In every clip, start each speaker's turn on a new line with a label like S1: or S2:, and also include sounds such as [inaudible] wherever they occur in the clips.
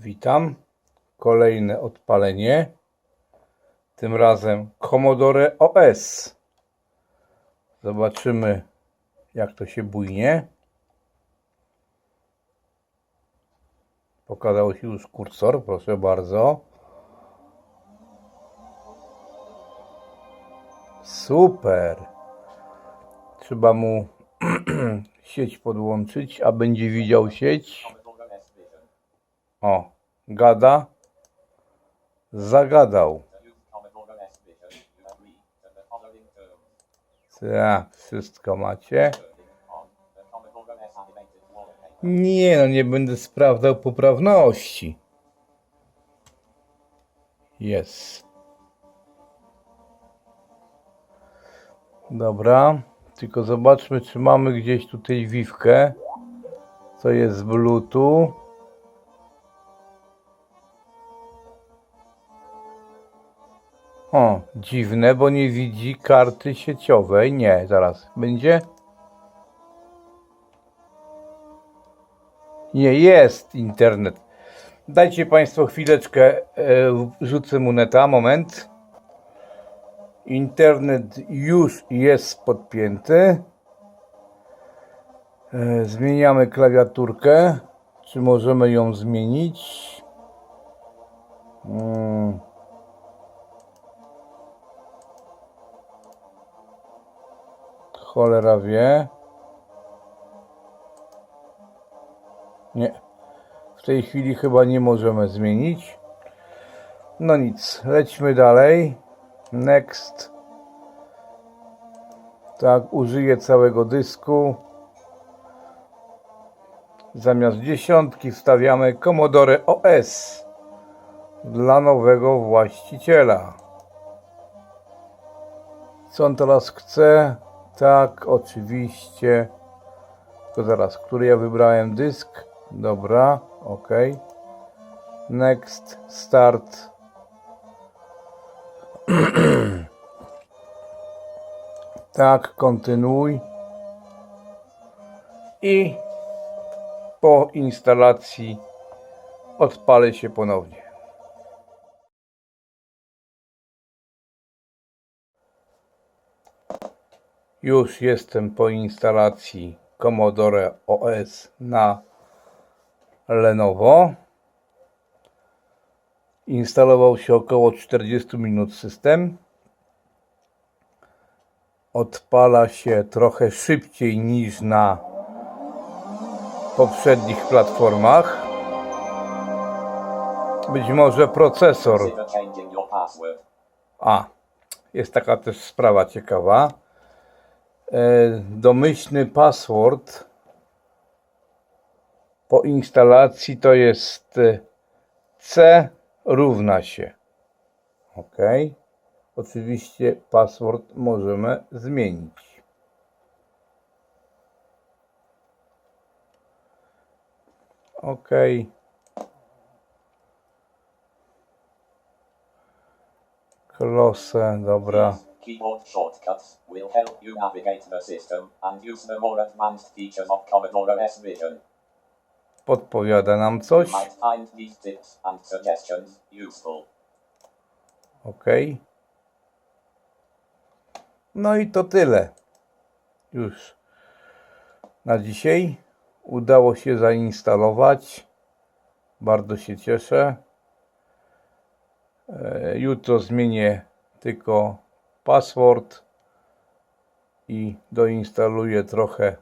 S1: Witam. Kolejne odpalenie. Tym razem Commodore OS. Zobaczymy, jak to się bujnie. Pokazał się już kursor, proszę bardzo. Super. Trzeba mu [clears throat] sieć podłączyć, a będzie widział sieć. O, gada. Zagadał. Tak, wszystko macie. Nie, no nie będę sprawdzał poprawności. Jest. Dobra, tylko zobaczmy, czy mamy gdzieś tutaj wiwkę. Co jest Bluetooth. O, dziwne, bo nie widzi karty sieciowej. Nie, zaraz. Będzie? Nie, jest internet. Dajcie Państwo chwileczkę, e, rzucę mu neta, moment. Internet już jest podpięty. E, Zmieniamy klawiaturkę. Czy możemy ją zmienić? Mm. Cholera wie. Nie. W tej chwili chyba nie możemy zmienić. No nic, lećmy dalej. Next. Tak, użyję całego dysku. Zamiast dziesiątki wstawiamy Commodore OS dla nowego właściciela. Co on teraz chce? Tak, oczywiście. To zaraz, który ja wybrałem dysk? Dobra, ok. Next, start. [clears throat] tak, kontynuuj. I po instalacji odpalę się ponownie. Już jestem po instalacji Commodore OS na Lenovo. Instalował się około 40 minut system. Odpala się trochę szybciej niż na poprzednich platformach. Być może procesor a, jest taka też sprawa ciekawa. E, Domyślny password po instalacji to jest e, C równa się. OK. Oczywiście password możemy zmienić. OK. Klose, dobra.
S2: Keyboard shortcuts will help you navigate the system and use the more advanced features of Commodore S Vision.
S1: Podpowiada nam coś.
S2: You might find these tips and suggestions useful.
S1: OK. No i to tyle. Już na dzisiaj. Udało się zainstalować. Bardzo się cieszę. E, Jutro zmienię tylko password i doinstaluję trochę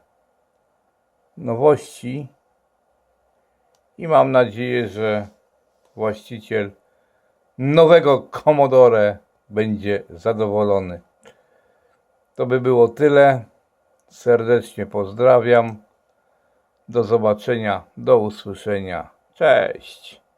S1: nowości. I mam nadzieję, że właściciel nowego Commodore będzie zadowolony. To by było tyle. Serdecznie pozdrawiam. Do zobaczenia, do usłyszenia. Cześć.